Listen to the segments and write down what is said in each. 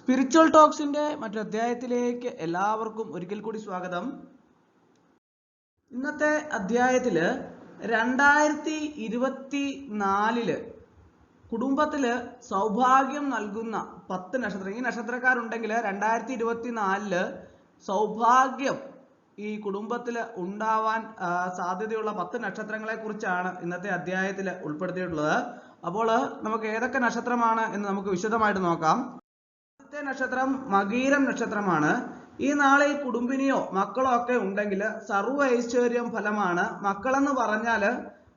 Spiritual ടോക്സിന്റെ മറ്റൊധ്യായത്തിലേക്ക് എല്ലാവർക്കും ഒരിക്കൽ കൂടി സ്വാഗതം. ഇന്നത്തെ അധ്യായത്തിൽ രണ്ടായിരത്തി ഇരുപത്തി നാലിൽ കുടുംബത്തിൽ സൗഭാഗ്യം നൽകുന്ന പത്ത് നക്ഷത്രം ഈ നക്ഷത്രക്കാരുണ്ടെങ്കിൽ രണ്ടായിരത്തി ഇരുപത്തി നാലിൽ സൗഭാഗ്യം ഈ കുടുംബത്തിൽ ഉണ്ടാവാൻ സാധ്യതയുള്ള പത്ത് നക്ഷത്രങ്ങളെ കുറിച്ചാണ് ഇന്നത്തെ അധ്യായത്തിൽ ഉൾപ്പെടുത്തിയിട്ടുള്ളത്. അപ്പോൾ നമുക്ക് ഏതൊക്കെ നക്ഷത്രമാണ് എന്ന് നമുക്ക് വിശദമായിട്ട് നോക്കാം. ആദ്യത്തെ നക്ഷത്രം മകീരം നക്ഷത്രമാണ്. ഈ നാളിൽ കുടുംബിനിയോ മക്കളോ ഒക്കെ ഉണ്ടെങ്കിൽ സർവ ഐശ്വര്യം ഫലമാണ്. മക്കളെന്ന് പറഞ്ഞാൽ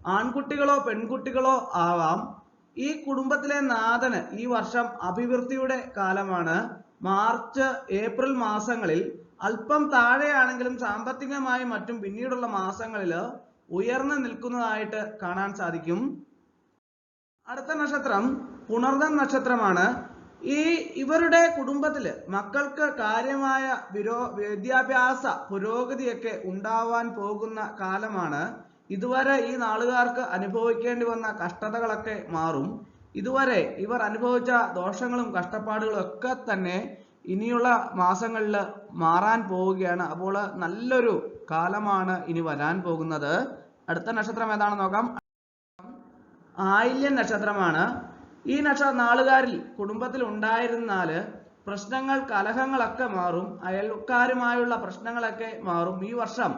ആൺകുട്ടികളോ പെൺകുട്ടികളോ ആവാം. ഈ കുടുംബത്തിലെ നാഥന് ഈ വർഷം അഭിവൃദ്ധിയുടെ കാലമാണ്. മാർച്ച് ഏപ്രിൽ മാസങ്ങളിൽ അല്പം താഴെയാണെങ്കിലും സാമ്പത്തികമായി മറ്റും പിന്നീടുള്ള മാസങ്ങളിൽ ഉയർന്നു നിൽക്കുന്നതായിട്ട് കാണാൻ സാധിക്കും. അടുത്ത നക്ഷത്രം പുണർദം നക്ഷത്രമാണ്. ഈ ഇവരുടെ കുടുംബത്തിൽ മക്കൾക്ക് കാര്യമായ വിരോ വിദ്യാഭ്യാസ പുരോഗതിയൊക്കെ ഉണ്ടാവാൻ പോകുന്ന കാലമാണ്. ഇതുവരെ ഈ നാളുകാർക്ക് അനുഭവിക്കേണ്ടി വന്ന കഷ്ടതകളൊക്കെ മാറും. ഇതുവരെ ഇവർ അനുഭവിച്ച ദോഷങ്ങളും കഷ്ടപ്പാടുകളും ഒക്കെ തന്നെ ഇനിയുള്ള മാസങ്ങളിൽ മാറാൻ പോവുകയാണ്. അപ്പോൾ നല്ലൊരു കാലമാണ് ഇനി വരാൻ പോകുന്നത്. അടുത്ത നക്ഷത്രം ഏതാണെന്ന് നോക്കാം. ആയില്യം നക്ഷത്രമാണ്. ഈ നക്ഷ നാളുകാരിൽ കുടുംബത്തിൽ ഉണ്ടായിരുന്നാൽ പ്രശ്നങ്ങൾ കലഹങ്ങളൊക്കെ മാറും. അയൽക്കാരുമായുള്ള പ്രശ്നങ്ങളൊക്കെ മാറും. ഈ വർഷം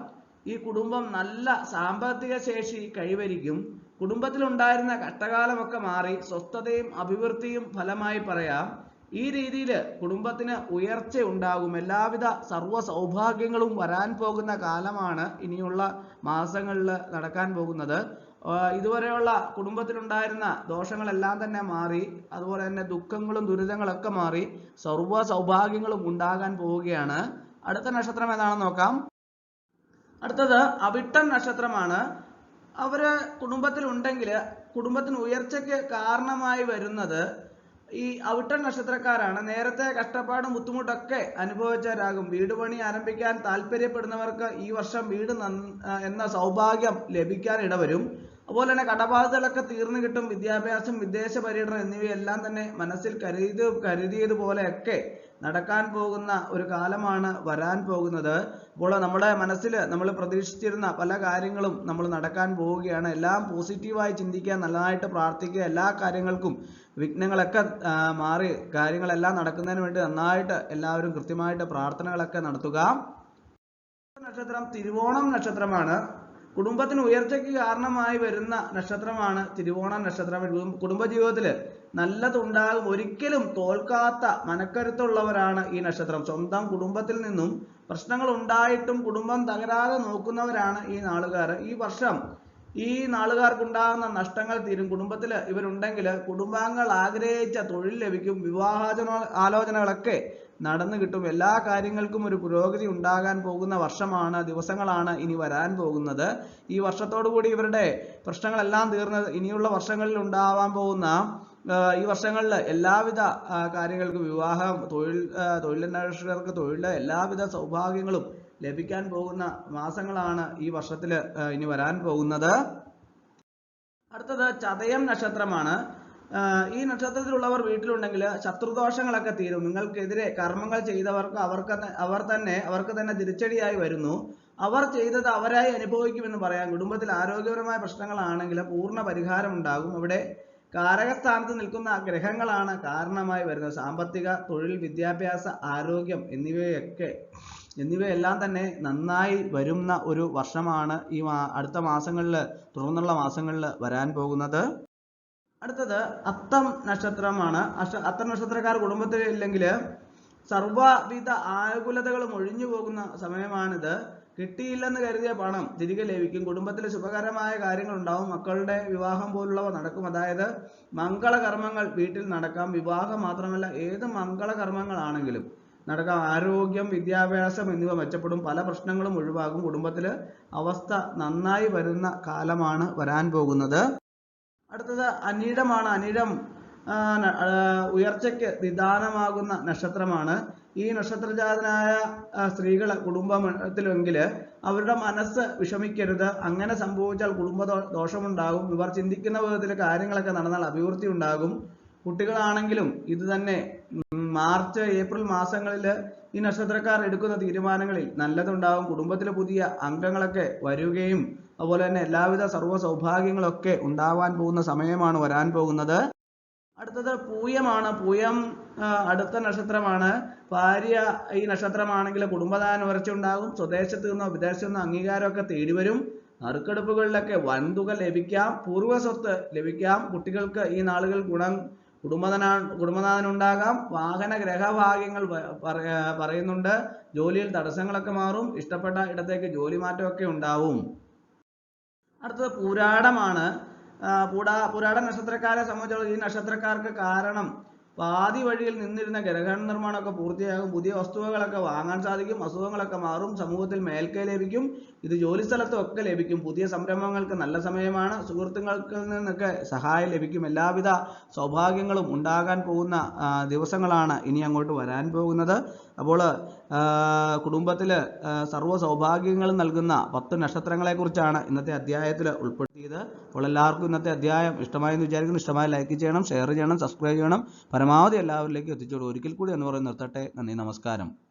ഈ കുടുംബം നല്ല സാമ്പത്തിക ശേഷി കൈവരിക്കും. കുടുംബത്തിൽ ഉണ്ടായിരുന്ന കഷ്ടകാലമൊക്കെ മാറി സ്വസ്ഥതയും അഭിവൃദ്ധിയും ഫലമായി പറയാം. ഈ രീതിയിൽ കുടുംബത്തിന് ഉയർച്ച ഉണ്ടാകും. എല്ലാവിധ സർവ സൗഭാഗ്യങ്ങളും വരാൻ പോകുന്ന കാലമാണ് ഇനിയുള്ള മാസങ്ങളിൽ നടക്കാൻ പോകുന്നത്. ഇതുവരെയുള്ള കുടുംബത്തിലുണ്ടായിരുന്ന ദോഷങ്ങളെല്ലാം തന്നെ മാറി അതുപോലെ തന്നെ ദുഃഖങ്ങളും ദുരിതങ്ങളൊക്കെ മാറി സർവ സൗഭാഗ്യങ്ങളും ഉണ്ടാകാൻ പോവുകയാണ്. അടുത്ത നക്ഷത്രം ഏതാണെന്ന് നോക്കാം. അടുത്തത് അവിട്ടൻ നക്ഷത്രമാണ്. അവർ കുടുംബത്തിൽ ഉണ്ടെങ്കിൽ കുടുംബത്തിന് ഉയർച്ചയ്ക്ക് കാരണമായി വരുന്നത് ഈ അവിട്ടൻ നക്ഷത്രക്കാരാണ്. നേരത്തെ കഷ്ടപ്പാടും ബുദ്ധിമുട്ടൊക്കെ അനുഭവിച്ചവരാകും. വീട് പണി ആരംഭിക്കാൻ താല്പര്യപ്പെടുന്നവർക്ക് ഈ വർഷം വീട് എന്ന സൗഭാഗ്യം ലഭിക്കാൻ ഇടവരും. അതുപോലെ തന്നെ കടബാധ്യതകളൊക്കെ തീർന്നു കിട്ടും. വിദ്യാഭ്യാസം വിദേശ പര്യടനം എന്നിവയെല്ലാം തന്നെ മനസ്സിൽ കരുതി കരുതിയതുപോലെയൊക്കെ നടക്കാൻ പോകുന്ന ഒരു കാലമാണ് വരാൻ പോകുന്നത്. അപ്പോൾ നമ്മുടെ മനസ്സിൽ നമ്മൾ പ്രതീക്ഷിച്ചിരുന്ന പല കാര്യങ്ങളും നമ്മൾ നടക്കാൻ പോവുകയാണ്. എല്ലാം പോസിറ്റീവായി ചിന്തിക്കുക നല്ലതായിട്ട് പ്രാർത്ഥിക്കുക എല്ലാ കാര്യങ്ങൾക്കും വിഘ്നങ്ങളൊക്കെ മാറി കാര്യങ്ങളെല്ലാം നടക്കുന്നതിന് വേണ്ടി നന്നായിട്ട് എല്ലാവരും കൃത്യമായിട്ട് പ്രാർത്ഥനകളൊക്കെ നടത്തുക. നക്ഷത്രം തിരുവോണം നക്ഷത്രമാണ്. കുടുംബത്തിന് ഉയർച്ചയ്ക്ക് കാരണമായി വരുന്ന നക്ഷത്രമാണ് തിരുവോണം നക്ഷത്രം. കുടും- കുടുംബജീവിതത്തിൽ നല്ലതുണ്ടാകും. ഒരിക്കലും തോൽക്കാത്ത മനക്കരുത്തുള്ളവരാണ് ഈ നക്ഷത്രം. സ്വന്തം കുടുംബത്തിൽ നിന്നും പ്രശ്നങ്ങൾ ഉണ്ടായിട്ടും കുടുംബം തകരാതെ നോക്കുന്നവരാണ് ഈ നാളുകാർ. ഈ വർഷം ഈ നാളുകാർക്കുണ്ടാകുന്ന നഷ്ടങ്ങൾ തീരും. കുടുംബത്തിൽ ഇവരുണ്ടെങ്കിൽ കുടുംബാംഗങ്ങൾ ആഗ്രഹിച്ച തൊഴിൽ ലഭിക്കും. വിവാഹാചന ആലോചനകളൊക്കെ നടന്നു കിട്ടും. എല്ലാ കാര്യങ്ങൾക്കും ഒരു പുരോഗതി ഉണ്ടാകാൻ പോകുന്ന വർഷമാണ് ദിവസങ്ങളാണ് ഇനി വരാൻ പോകുന്നത്. ഈ കൂടി ഇവരുടെ പ്രശ്നങ്ങളെല്ലാം തീർന്ന് ഇനിയുള്ള വർഷങ്ങളിൽ ഉണ്ടാവാൻ പോകുന്ന ഈ വർഷങ്ങളിൽ എല്ലാവിധ കാര്യങ്ങൾക്കും വിവാഹം തൊഴിൽ തൊഴിലന്വേഷകർക്ക് തൊഴിൽ എല്ലാവിധ സൗഭാഗ്യങ്ങളും ലഭിക്കാൻ പോകുന്ന മാസങ്ങളാണ് ഈ വർഷത്തിൽ ഇനി വരാൻ പോകുന്നത്. അടുത്തത് ചതയം നക്ഷത്രമാണ്. ഈ നക്ഷത്രത്തിലുള്ളവർ വീട്ടിലുണ്ടെങ്കിൽ ശത്രുദോഷങ്ങളൊക്കെ തീരും. നിങ്ങൾക്കെതിരെ കർമ്മങ്ങൾ ചെയ്തവർക്ക് അവർക്ക് അവർ തന്നെ അവർക്ക് തന്നെ തിരിച്ചടിയായി വരുന്നു. അവർ ചെയ്തത് അവരായി അനുഭവിക്കുമെന്ന് പറയാം. കുടുംബത്തിൽ ആരോഗ്യപരമായ പ്രശ്നങ്ങളാണെങ്കിൽ പൂർണ പരിഹാരം ഉണ്ടാകും. അവിടെ കാരകസ്ഥാനത്ത് നിൽക്കുന്ന ഗ്രഹങ്ങളാണ് കാരണമായി വരുന്നത്. സാമ്പത്തിക തൊഴിൽ വിദ്യാഭ്യാസ ആരോഗ്യം എന്നിവയൊക്കെ എന്നിവയെല്ലാം തന്നെ നന്നായി വരുന്ന ഒരു വർഷമാണ് ഈ അടുത്ത മാസങ്ങളിൽ തുടർന്നുള്ള മാസങ്ങളിൽ വരാൻ പോകുന്നത്. അടുത്തത് അത്തം നക്ഷത്രമാണ്. അത്തം നക്ഷത്രക്കാർ കുടുംബത്തിൽ ഇല്ലെങ്കിൽ സർവവിധ ആകുലതകളും ഒഴിഞ്ഞു പോകുന്ന സമയമാണിത്. കിട്ടിയില്ലെന്ന് കരുതിയ പണം തിരികെ ലഭിക്കും. കുടുംബത്തിൽ ശുഭകരമായ കാര്യങ്ങൾ ഉണ്ടാവും. മക്കളുടെ വിവാഹം പോലുള്ളവ നടക്കും. അതായത് മംഗളകർമ്മങ്ങൾ വീട്ടിൽ നടക്കാം. വിവാഹം മാത്രമല്ല ഏത് മംഗളകർമ്മങ്ങളാണെങ്കിലും നടക്കാം. ആരോഗ്യം വിദ്യാഭ്യാസം എന്നിവ മെച്ചപ്പെടും. പല പ്രശ്നങ്ങളും ഒഴിവാകും. കുടുംബത്തിൽ അവസ്ഥ നന്നായി വരുന്ന കാലമാണ് വരാൻ പോകുന്നത്. അടുത്തത് അനിടമാണ്. ആ, ഉയർച്ചയ്ക്ക് നിദാനമാകുന്ന നക്ഷത്രമാണ്. ഈ നക്ഷത്രജാതനായ സ്ത്രീകൾ കുടുംബത്തിലെങ്കിൽ അവരുടെ മനസ്സ് വിഷമിക്കരുത്. അങ്ങനെ സംഭവിച്ചാൽ കുടുംബ ദോഷമുണ്ടാകും. ഇവർ ചിന്തിക്കുന്ന വിധത്തിൽ കാര്യങ്ങളൊക്കെ നടന്നാൽ അഭിവൃദ്ധി ഉണ്ടാകും. കുട്ടികളാണെങ്കിലും ഇത് തന്നെ മാർച്ച് ഏപ്രിൽ മാസങ്ങളിൽ ഈ നക്ഷത്രക്കാർ എടുക്കുന്ന തീരുമാനങ്ങളിൽ നല്ലതുണ്ടാകും. കുടുംബത്തിലെ പുതിയ അംഗങ്ങളൊക്കെ വരികയും അതുപോലെ തന്നെ എല്ലാവിധ സർവ സൗഭാഗ്യങ്ങളൊക്കെ ഉണ്ടാവാൻ പോകുന്ന സമയമാണ് വരാൻ പോകുന്നത്. അടുത്തത് പൂയമാണ്. പൂയം അടുത്ത നക്ഷത്രമാണ്. ഭാര്യ ഈ നക്ഷത്രമാണെങ്കിൽ കുടുംബദാന ഉയർച്ച ഉണ്ടാകും സ്വദേശത്ത് നിന്നോ വിദേശത്തു നിന്നോ അംഗീകാരമൊക്കെ തേടി വരും. നറുക്കെടുപ്പുകളിലൊക്കെ വൻതുക ലഭിക്കാം. പൂർവ സ്വത്ത് ലഭിക്കാം. കുട്ടികൾക്ക് ഈ നാളുകൾ ഗുണം കുടുംബനാ ഉണ്ടാകാം വാഹന ഗ്രഹഭാഗ്യങ്ങൾ പറയുന്നുണ്ട്. ജോലിയിൽ തടസ്സങ്ങളൊക്കെ മാറും. ഇഷ്ടപ്പെട്ട ഇടത്തേക്ക് ജോലി മാറ്റമൊക്കെ ഉണ്ടാവും. അടുത്തത് പുരാടമാണ്. പുടാ പുരാട നക്ഷത്രക്കാരെ സംബന്ധിച്ചിടത്തോളം ഈ നക്ഷത്രക്കാർക്ക് കാരണം പാതി വഴിയിൽ നിന്നിരുന്ന ഗ്രഹണ നിർമ്മാണമൊക്കെ പൂർത്തിയാകും. പുതിയ വസ്തുവകളൊക്കെ വാങ്ങാൻ സാധിക്കും അസുഖങ്ങളൊക്കെ മാറും സമൂഹത്തിൽ മേൽക്കൈ ലഭിക്കും ഇത് ജോലി സ്ഥലത്തും ഒക്കെ ലഭിക്കും. പുതിയ സംരംഭങ്ങൾക്ക് നല്ല സമയമാണ് സുഹൃത്തുക്കൾക്ക് നിന്നൊക്കെ സഹായം ലഭിക്കും. എല്ലാവിധ സൗഭാഗ്യങ്ങളും ഉണ്ടാകാൻ പോകുന്ന ദിവസങ്ങളാണ് ഇനി അങ്ങോട്ട് വരാൻ പോകുന്നത്. അപ്പോൾ കുടുംബത്തിൽ സർവ സൗഭാഗ്യങ്ങളും നൽകുന്ന പത്ത് നക്ഷത്രങ്ങളെക്കുറിച്ചാണ് ഇന്നത്തെ അധ്യായത്തിൽ ഉൾപ്പെടുത്തിയത്. അപ്പോൾ എല്ലാവർക്കും ഇന്നത്തെ അധ്യായം ഇഷ്ടമായെന്ന് വിചാരിക്കുന്നു. ഇഷ്ടമായ ലൈക്ക് ചെയ്യണം ഷെയർ ചെയ്യണം സബ്സ്ക്രൈബ് ചെയ്യണം. പരമാവധി എല്ലാവരിലേക്കും എത്തിച്ചോളൂ. ഒരിക്കൽ കൂടി എന്ന് പറയുന്നത് നിർത്തട്ടെ. നന്ദി നമസ്കാരം.